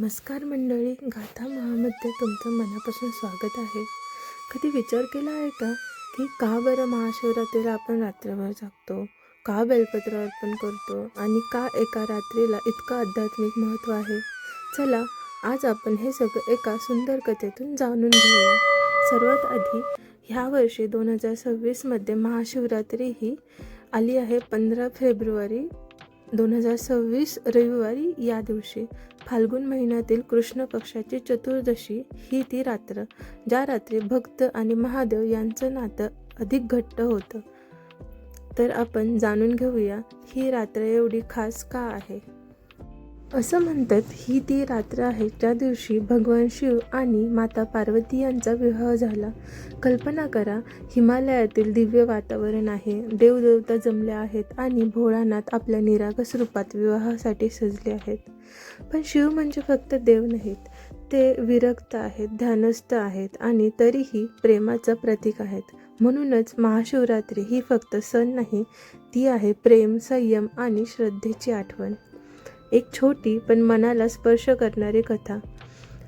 नमस्कार मंडळी गाथा महामध्ये तुमचं मनापासून स्वागत आहे. कधी विचार केला आहे का की का बरं महाशिवरात्रीला आपण रात्रभर जागतो? का बेलपत्र अर्पण करतो? आणि का एका रात्रीला इतकं आध्यात्मिक महत्त्व आहे? चला आज आपण हे सगळं एका सुंदर कथेतून जाणून घेऊया. सर्वात आधी ह्या वर्षी दोन हजार सव्वीसमध्ये महाशिवरात्री ही आली आहे पंधरा फेब्रुवारी दोन हजार सव्वीस रविवारी या दिवशी फाल्गुन महिन्यातील कृष्ण पक्षाची चतुर्दशी ही ती रात्र ज्या रात्री भक्त आणि महादेव यांचं नातं अधिक घट्ट होतं. तर आपण जाणून घेऊया ही रात्र एवढी खास का आहे? असं म्हणतात ही ती रात्र आहे ज्या दिवशी भगवान शिव आणि माता पार्वती यांचा विवाह झाला. कल्पना करा हिमालयातील दिव्य वातावरण आहे. देवदेवता जमल्या आहेत आणि भोळानाथ आपल्या निरागस रूपात विवाहासाठी सजले आहेत. पण शिव म्हणजे फक्त देव नाहीत. ते विरक्त आहेत ध्यानस्थ आहेत आणि तरीही प्रेमाचं प्रतीक आहेत. म्हणूनच महाशिवरात्री ही फक्त सण नाही ती आहे प्रेम संयम आणि श्रद्धेची आठवण. एक छोटी पण मनाला स्पर्श करणारी कथा.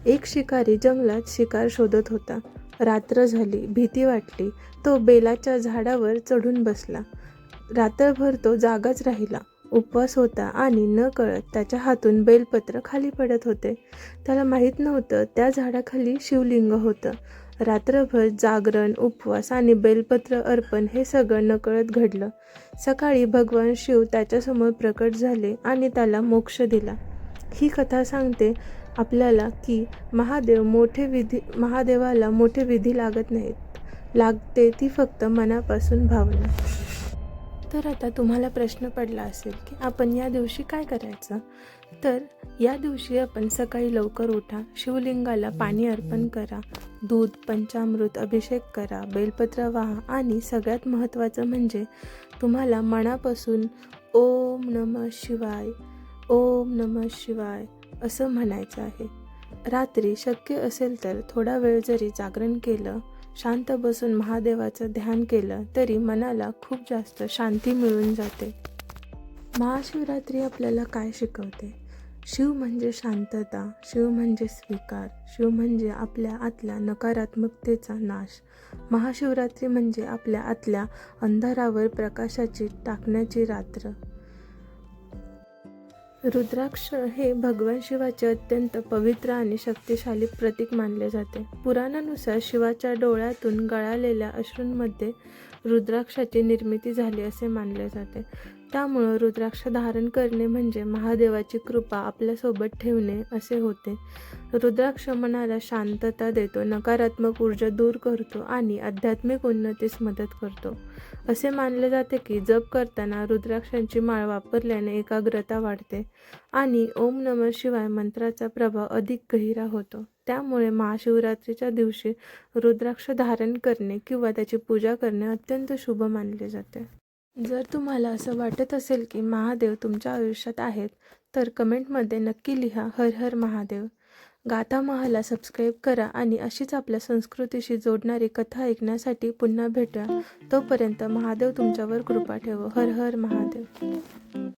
एक शिकारी जंगलात शिकार शोधत होता. रात्र झाली भीती वाटली. तो बेलाच्या झाडावर चढून बसला. रात्रभर तो जागाच राहिला. उपवास होता आणि न कळत त्याच्या हातून बेलपत्र खाली पडत होते. त्याला माहीत नव्हतं त्या झाडाखाली शिवलिंग होतं. रात्रभर जागरण उपवास आणि बेलपत्र अर्पण हे सगळं नकळत घडलं. सकाळी भगवान शिव त्याच्यासमोर प्रकट झाले आणि त्याला मोक्ष दिला. ही कथा सांगते आपल्याला की महादेव मोठे विधी महादेवाला मोठे विधी लागत नाहीत. लागते ती फक्त मनापासून भावना. तर आता तुम्हाला प्रश्न पडला असेल की आपण या दिवशी काय करायचं? तर या दिवशी आपण सकाळी लवकर उठा शिवलिंगाला पाणी अर्पण करा दूध पंचामृत अभिषेक करा बेलपत्र वाहा आणि सगळ्यात महत्त्वाचं म्हणजे तुम्हाला मनापासून ओम नम शिवाय ओम नम शिवाय असं म्हणायचं आहे. रात्री शक्य असेल तर थोडा वेळ जरी जागरण केलं शांत बसून महादेवाचं ध्यान केलं तरी मनाला खूप जास्त शांती मिळून जाते. महाशिवरात्री आपल्याला काय शिकवते? शिव म्हणजे शांतता शिव म्हणजे स्वीकार शिव म्हणजे आपल्या आतल्या नकारात्मकतेचा नाश. महाशिवरात्री म्हणजे आपल्या आतल्या अंधारावर प्रकाशाची टाकण्याची रात्र. रुद्राक्ष हे भगवान शिवाचे अत्यंत पवित्र आणि शक्तिशाली प्रतीक मानले जाते. पुराणानुसार शिवाच्या डोळ्यातून गळालेल्या अश्रूंमध्ये रुद्राक्षाची निर्मिती झाली असे मानले जाते. त्यामुळं रुद्राक्ष धारण करणे म्हणजे महादेवाची कृपा आपल्यासोबत ठेवणे असे होते. रुद्राक्ष मनाला शांतता देतो नकारात्मक ऊर्जा दूर करतो आणि आध्यात्मिक उन्नतीस मदत करतो. असे मानले जाते की जप करताना रुद्राक्षांची माळ वापरल्याने एकाग्रता वाढते आणि ओम नम शिवाय मंत्राचा प्रभाव अधिक गहिरा होतो. त्यामुळे महाशिवरात्रीच्या दिवशी रुद्राक्ष धारण करणे किंवा त्याची पूजा करणे अत्यंत शुभ मानले जाते. जर तुम्हाला असं वाटत असेल की महादेव तुमच्या आयुष्यात आहेत तर कमेंटमध्ये नक्की लिहा हर हर महादेव. गाथा महाला सबस्क्राईब करा आणि अशीच आपल्या संस्कृतीशी जोडणारी कथा ऐकण्यासाठी पुन्हा भेटूया तोपर्यंत महादेव तुमच्यावर कृपा ठेवो. हर हर महादेव.